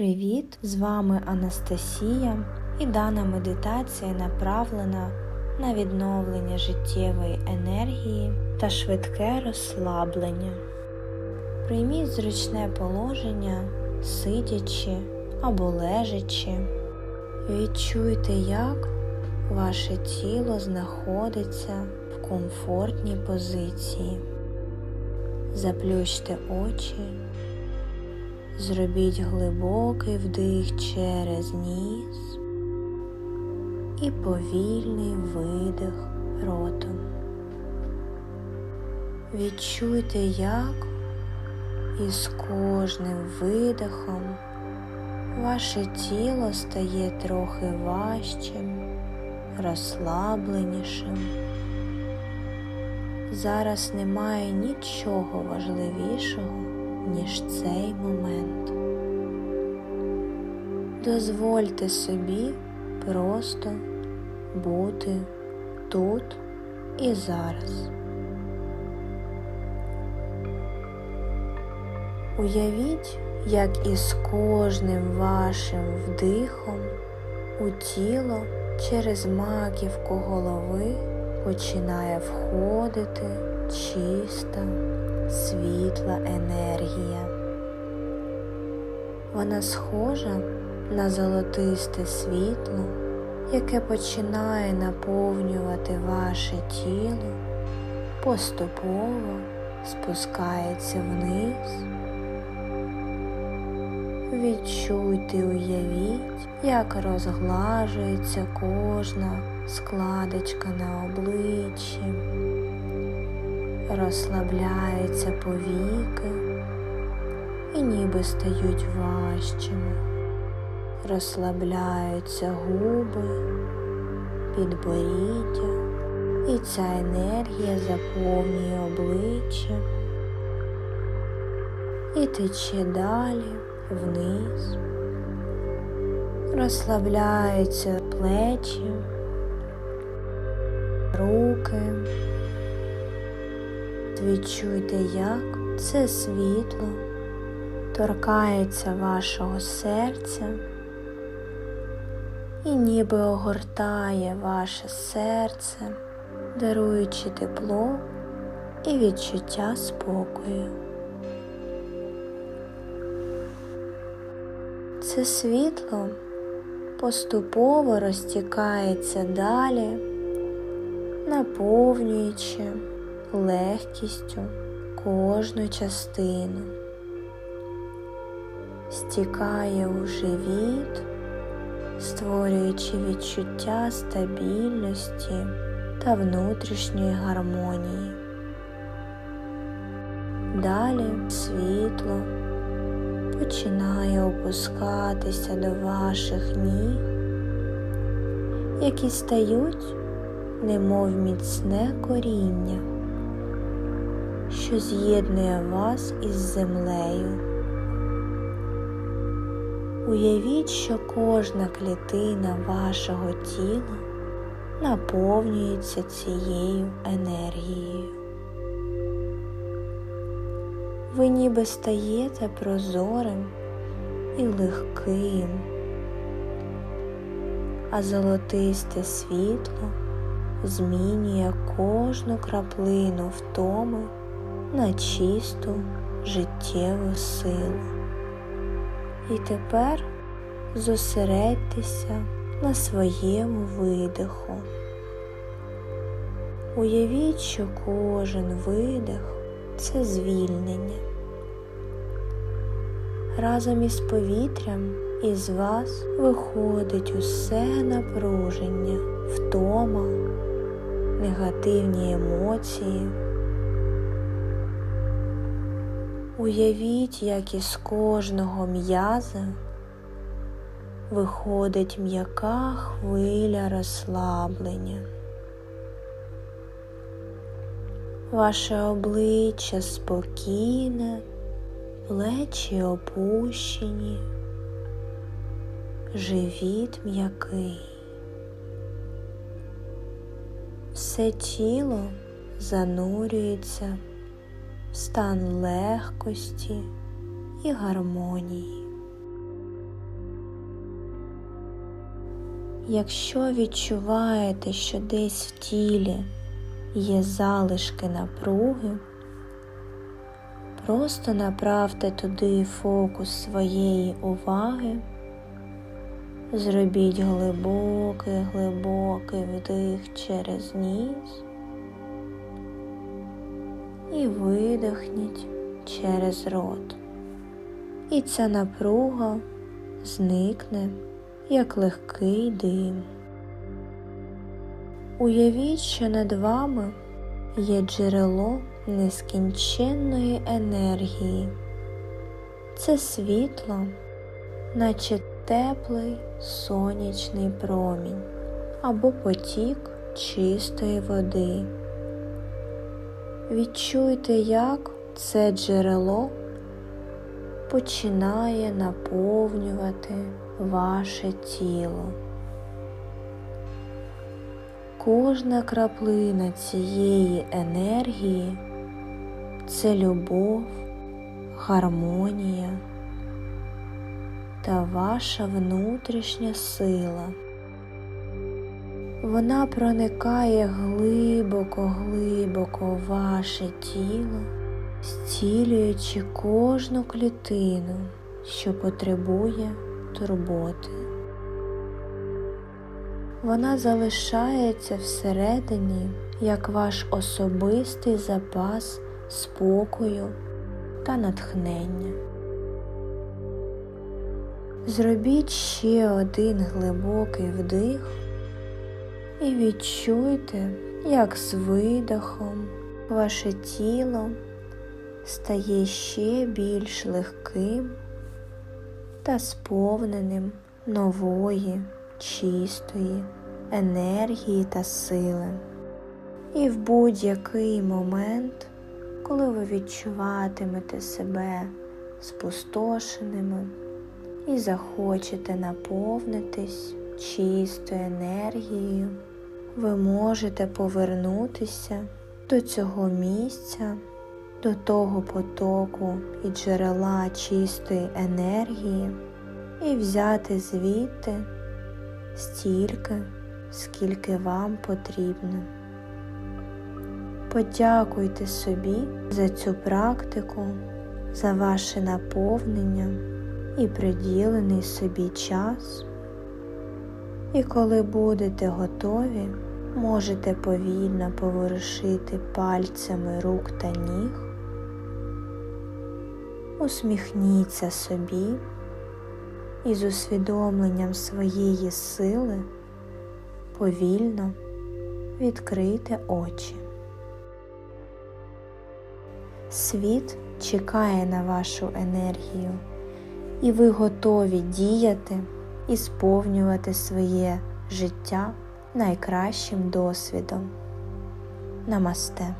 Привіт! З вами Анастасія і дана медитація направлена на відновлення життєвої енергії та швидке розслаблення. Прийміть зручне положення, сидячи або лежачи. Відчуйте, як ваше тіло знаходиться в комфортній позиції. Заплющте очі. Зробіть глибокий вдих через ніс і повільний видих ротом. Відчуйте, як із кожним видихом ваше тіло стає трохи важчим, розслабленішим. Зараз немає нічого важливішого ніж цей момент. Дозвольте собі просто бути тут і зараз. Уявіть, як із кожним вашим вдихом у тіло через маківку голови починає входити чиста світла енергія. Вона схожа на золотисте світло, яке починає наповнювати ваше тіло, поступово спускається вниз. Відчуйте, уявіть, як розглажується кожна складочка на обличчі розслабляються повіки і ніби стають важчими, розслабляються губи, підборіддя, і ця енергія заповнює обличчя і тече далі вниз, розслабляються плечі, руки. Відчуйте, як це світло торкається вашого серця і ніби огортає ваше серце, даруючи тепло і відчуття спокою. Це світло поступово розтікається далі, наповнюючи легкістю кожну частину, стікає у живіт, створюючи відчуття стабільності та внутрішньої гармонії. Далі світло починає опускатися до ваших ніг, які стають немов міцне коріння що з'єднує вас із землею. Уявіть, що кожна клітина вашого тіла наповнюється цією енергією. Ви ніби стаєте прозорим і легким, а золотисте світло змінює кожну краплину втоми на чисту життєву силу. І тепер зосередьтеся на своєму видиху. Уявіть, що кожен видих це звільнення. Разом із повітрям із вас виходить усе напруження, втома, негативні емоції. Уявіть, як із кожного м'яза виходить м'яка хвиля розслаблення. Ваше обличчя спокійне, плечі опущені, живіт м'який. Все тіло занурюється стан легкості і гармонії. Якщо відчуваєте, що десь в тілі є залишки напруги, просто направте туди фокус своєї уваги, зробіть глибокий глибокий вдих через ніс і видихніть через рот. І ця напруга зникне як легкий дим. Уявіть, що над вами є джерело нескінченної енергії. Це світло, наче теплий сонячний промінь або потік чистої води. Відчуйте, як це джерело починає наповнювати ваше тіло. Кожна краплина цієї енергії це любов, гармонія та ваша внутрішня сила. Вона проникає глибоко-глибоко в ваше тіло, зцілюючи кожну клітину, що потребує турботи. Вона залишається всередині як ваш особистий запас спокою та натхнення. Зробіть ще один глибокий вдих і відчуйте, як з видохом ваше тіло стає ще більш легким та сповненим нової, чистої енергії та сили. І в будь-який момент, коли ви відчуватимете себе спустошеними і захочете наповнитись чистою енергією, ви можете повернутися до цього місця, до того потоку і джерела чистої енергії і взяти звідти стільки, скільки вам потрібно. Подякуйте собі за цю практику, за ваше наповнення і приділений собі час. І коли будете готові, можете повільно поворушити пальцями рук та ніг, усміхніться собі. І з усвідомленням своєї сили повільно відкрийте очі. Світ чекає на вашу енергію, і ви готові діяти і сповнювати своє життя найкращим досвідом. Намасте.